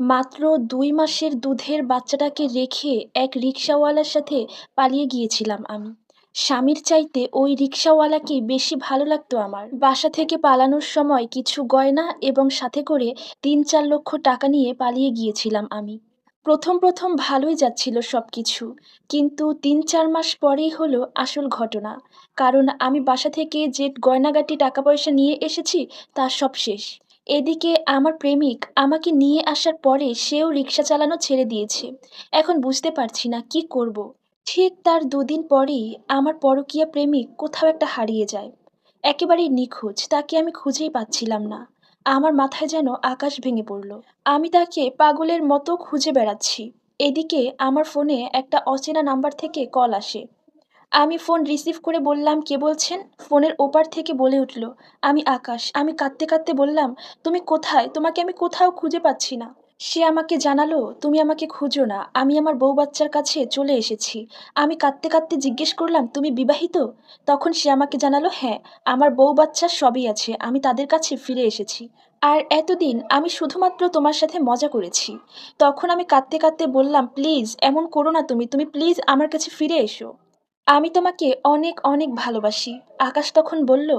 মাত্র দুই মাসের দুধের বাচ্চাটাকে রেখে এক রিক্সাওয়ালার সাথে পালিয়ে গিয়েছিলাম আমি। স্বামীর চাইতে ওই রিকশাওয়ালাকে বেশি ভালো লাগতো আমার। বাসা থেকে পালানোর সময় কিছু গয়না এবং সাথে করে তিন চার লক্ষ টাকা নিয়ে পালিয়ে গিয়েছিলাম আমি। প্রথম প্রথম ভালোই যাচ্ছিল সব কিছু কিন্তু তিন চার মাস পরেই হলো আসল ঘটনা। কারণ আমি বাসা থেকে যে গয়নাগাটি টাকা পয়সা নিয়ে এসেছি তা সব শেষ। এদিকে আমার প্রেমিক আমাকে নিয়ে আসার পরে সেও রিক্সা চালানো ছেড়ে দিয়েছে। এখন বুঝতে পারছি না কি করব। ঠিক তার দুদিন পরেই আমার পরকীয়া প্রেমিক কোথাও একটা হারিয়ে যায়। একেবারেই নিখোঁজ, তাকে আমি খুঁজেই পাচ্ছিলাম না। আমার মাথায় যেন আকাশ ভেঙে পড়ল। আমি তাকে পাগলের মতো খুঁজে বেড়াচ্ছি। এদিকে আমার ফোনে একটা অচেনা নাম্বার থেকে কল আসে। আমি ফোন রিসিভ করে বললাম, কে বলছেন? ফোনের ওপার থেকে বলে উঠল, আমি আকাশ। আমি কাঁদতে কাঁদতে বললাম, তুমি কোথায়? তোমাকে আমি কোথাও খুঁজে পাচ্ছি না। সে আমাকে জানালো, তুমি আমাকে খুঁজো না। আমি আমার বউ বাচ্চার কাছে চলে এসেছি। আমি কাঁদতে কাঁদতে জিজ্ঞেস করলাম, তুমি বিবাহিত? তখন সে আমাকে জানালো হ্যাঁ আমার বউ বাচ্চা সবই আছে। আমি তাদের কাছে ফিরে এসেছি। আর এতদিন আমি শুধুমাত্র তোমার সাথে মজা করেছি। তখন আমি কাঁদতে কাঁদতে বললাম, প্লিজ, এমন করো না তুমি। তুমি প্লিজ আমার কাছে ফিরে এসো। আমি তোমাকে অনেক অনেক ভালোবাসি। আকাশ তখন বলল,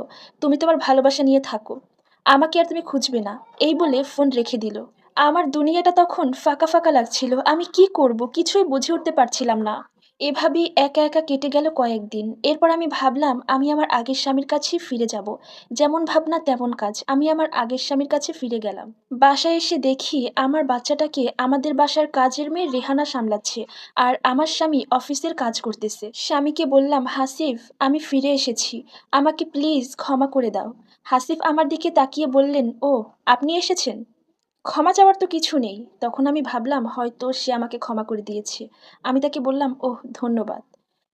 তুমি তোমার ভালোবাসা নিয়ে থাকো। আমাকে আর তুমি খুঁজবে না। এই বলে ফোন রেখে দিল। আমার দুনিয়াটা তখন ফাঁকা ফাঁকা লাগছিল। আমি কি করব? কিছুই বুঝে উঠতে পারছিলাম না। এভাবেই একা একা কেটে গেল কয়েকদিন। এরপর আমি ভাবলাম, আমি আমার আগের স্বামীর কাছেই ফিরে যাব। যেমন ভাবনা, তেমন কাজ। আমি আমার আগের স্বামীর কাছে ফিরে গেলাম। বাসায় এসে দেখি, আমার বাচ্চাটাকে আমাদের বাসার কাজের মেয়ে রেহানা সামলাচ্ছে আর আমার স্বামী অফিসের কাজ করতেছে। স্বামীকে বললাম, হাসিফ, আমি ফিরে এসেছি। আমাকে প্লিজ ক্ষমা করে দাও। হাসিফ আমার দিকে তাকিয়ে বললেন, ও, আপনি এসেছেন? ক্ষমা চাওয়ার তো কিছু নেই। তখন আমি ভাবলাম, হয়তো সে আমাকে ক্ষমা করে দিয়েছে। আমি তাকে বললাম, ওহ, ধন্যবাদ।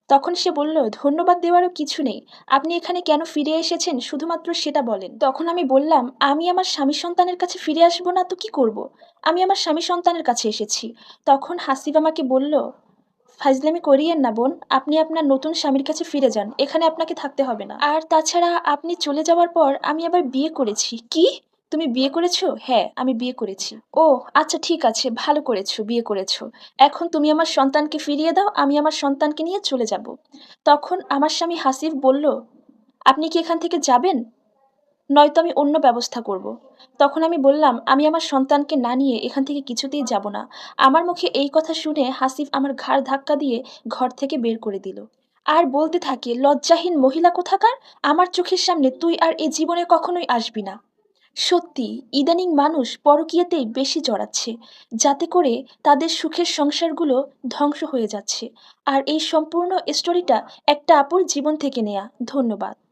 তখন সে বলল, ধন্যবাদ দেওয়ারও কিছু নেই। আপনি এখানে কেন ফিরে এসেছেন? শুধুমাত্র সেটা বলেন। তখন আমি বললাম, আমি আমার স্বামী সন্তানের কাছে ফিরে আসব না তো কি করব। আমি আমার স্বামী সন্তানের কাছে এসেছি। তখন হাসিব আমাকে বলল, ফাজলামি করিয়েন না বোন। আপনি আপনার নতুন স্বামীর কাছে ফিরে যান। এখানে আপনাকে থাকতে হবে না। আর তাছাড়া আপনি চলে যাওয়ার পর আমি আবার বিয়ে করেছি। কি? তুমি বিয়ে করেছ? হ্যাঁ আমি বিয়ে করেছি। ও আচ্ছা ঠিক আছে, ভালো করেছ, বিয়ে করেছ। এখন তুমি আমার সন্তানকে ফিরিয়ে দাও, আমি আমার সন্তানকে নিয়ে চলে যাব। তখন আমার স্বামী হাসিফ বলল, আপনি কি এখান থেকে যাবেন? নয়তো আমি অন্য ব্যবস্থা করব। তখন আমি বললাম, আমি আমার সন্তানকে না নিয়ে এখান থেকে কিছুতেই যাব না। আমার মুখে এই কথা শুনে হাসিফ আমার ঘাড় ধাক্কা দিয়ে ঘর থেকে বের করে দিল। আর বলতে থাকে, লজ্জাহীন মহিলা কোথাকার? আমার চোখের সামনে তুই আর এ জীবনে কখনোই আসবি না। সত্যি, ইদানিং মানুষ পরকীয়াতেই বেশি জড়াচ্ছে, যাতে করে তাদের সুখের সংসারগুলো ধ্বংস হয়ে যাচ্ছে। আর এই সম্পূর্ণ স্টোরিটা একটা আপুর জীবন থেকে নেয়া। ধন্যবাদ।